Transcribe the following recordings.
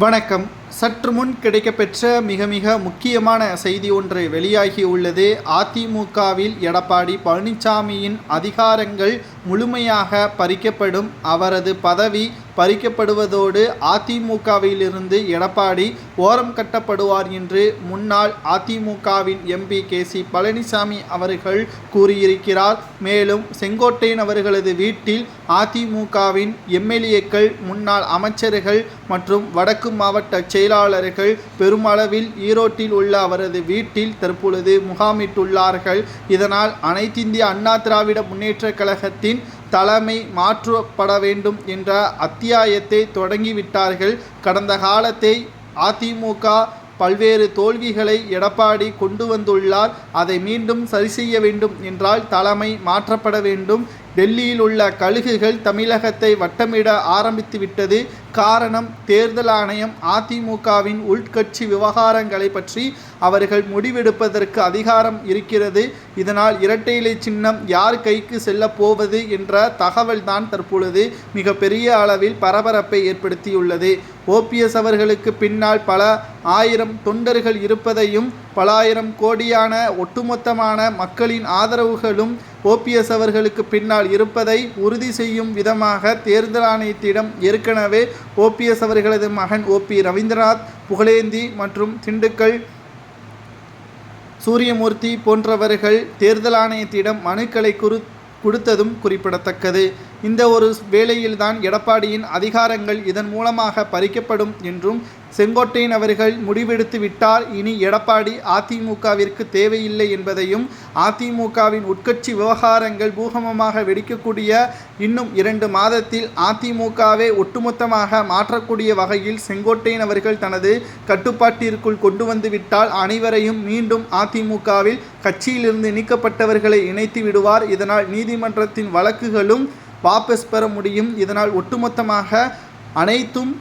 வணக்கம். சற்று முன் கிடைக்கப்பெற்ற மிக மிக முக்கியமான செய்தி ஒன்று வெளியாகி உள்ளது. அதிமுகவில் எடப்பாடி பழனிசாமியின் அதிகாரங்கள் முழுமையாக பறிக்கப்படும். அவரது பதவி பறிக்கப்படுவதோடு அதிமுகவிலிருந்து எடப்பாடி ஓரம் கட்டப்படுவார் என்று முன்னாள் அதிமுகவின் எம்பி கே. சி. பழனிசாமி அவர்கள் கூறியிருக்கிறார். மேலும் செங்கோட்டையன் அவர்களது வீட்டில் அதிமுகவின் எம்எல்ஏக்கள் முன்னாள் அமைச்சர்கள் மற்றும் வடக்கு மாவட்ட செயலாளர்கள் பெருமளவில் ஈரோட்டில் உள்ள அவரது வீட்டில் தற்பொழுது முகாமிட்டுள்ளார்கள். இதனால் அனைத்திந்திய அண்ணா திராவிட முன்னேற்ற கழகத்தின் தலைமை மாற்றப்பட வேண்டும் என்ற அத்தியாயத்தை தொடங்கிவிட்டார்கள். கடந்த காலத்தை அதிமுக பல்வேறு தோல்விகளை எடப்பாடி கொண்டு வந்துள்ளார். அதை மீண்டும் சரி செய்ய வேண்டும் என்றால் தலைமை மாற்றப்பட வேண்டும். டெல்லியில் உள்ள கழுகுகள் தமிழகத்தை வட்டமிட ஆரம்பித்துவிட்டது. காரணம் தேர்தல் ஆணையம் அதிமுகவின் உள்கட்சி விவகாரங்களை பற்றி அவர்கள் முடிவெடுப்பதற்கு அதிகாரம் இருக்கிறது. இதனால் இரட்டை இலை சின்னம் யார் கைக்கு செல்லப் போவது என்ற தகவல்தான் தற்பொழுது மிக பெரிய அளவில் பரபரப்பை ஏற்படுத்தியுள்ளது. ஓபிஎஸ் அவர்களுக்கு பின்னால் பல ஆயிரம் தொண்டர்கள் இருப்பதையும் பல ஆயிரம் கோடியான ஒட்டுமொத்தமான மக்களின் ஆதரவுகளும் ஓபிஎஸ் அவர்களுக்கு பின்னால் இருப்பதை உறுதி செய்யும் விதமாக தேர்தல் ஆணையத்திடம் ஏற்கனவே ஓபிஎஸ் அவர்களது மகன் ஓபி ரவீந்திரநாத் புகழேந்தி மற்றும் திண்டுக்கல் சூரியமூர்த்தி போன்றவர்கள் தேர்தல் ஆணையத்திடம் மனுக்களை குறு கொடுத்ததும் குறிப்பிடத்தக்கது. இந்த ஒரு வேளையில்தான் எடப்பாடியின் அதிகாரங்கள் இதன் மூலமாக பறிக்கப்படும் என்றும் செங்கோட்டையன் அவர்கள் முடிவெடுத்து விட்டார். இனி எடப்பாடி அதிமுகவிற்கு தேவையில்லை என்பதையும் அதிமுகவின் உட்கட்சி விவகாரங்கள் பூகமமாக வெடிக்கக்கூடிய இன்னும் இரண்டு மாதத்தில் அதிமுகவை ஒட்டுமொத்தமாக மாற்றக்கூடிய வகையில் செங்கோட்டையன் அவர்கள் தனது கட்டுப்பாட்டிற்குள் கொண்டு வந்துவிட்டால் அனைவரையும் மீண்டும் அதிமுகவில் கட்சியிலிருந்து நீக்கப்பட்டவர்களை இணைத்து விடுவார். இதனால் நீதிமன்றத்தின் வழக்குகளும் வாபஸ் பெற முடியும். இதனால் ஒட்டுமொத்தமாக அனைத்தும்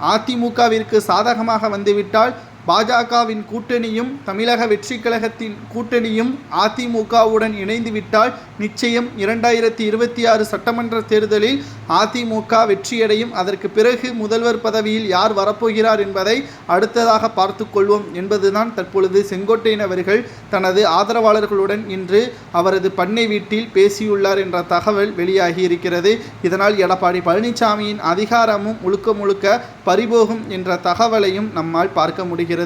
அதிமுகவிற்கு சாதகமாக வந்துவிட்டால் பாஜகவின் கூட்டணியும் தமிழக வெற்றி கழகத்தின் கூட்டணியும் அதிமுகவுடன் இணைந்துவிட்டால் நிச்சயம் இரண்டாயிரத்தி இருபத்தி ஆறு சட்டமன்ற தேர்தலில் அதிமுக வெற்றியடையும். அதற்கு பிறகு முதல்வர் பதவியில் யார் வரப்போகிறார் என்பதை அடுத்ததாக பார்த்து கொள்வோம் என்பதுதான் தற்பொழுது செங்கோட்டையன் அவர்கள் தனது ஆதரவாளர்களுடன் இன்று அவரது பண்ணை வீட்டில் பேசியுள்ளார் என்ற தகவல் வெளியாகி இருக்கிறது. இதனால் எடப்பாடி பழனிசாமியின் அதிகாரமும் முழுக்க முழுக்க பறிபோகும் என்ற தகவலையும் நம்மால் பார்க்க முடிகிறது.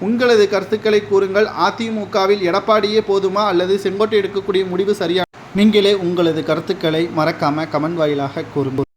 உங்களது கருத்துக்களை கூறுங்கள். அதிமுகவில் எடப்பாடியே போதுமா அல்லது செங்கோட்டை எடுக்கக்கூடிய முடிவு சரியா? நீங்களே உங்களது கருத்துக்களை மறக்காம கமெண்ட் வாயிலாக கூறுங்கள்.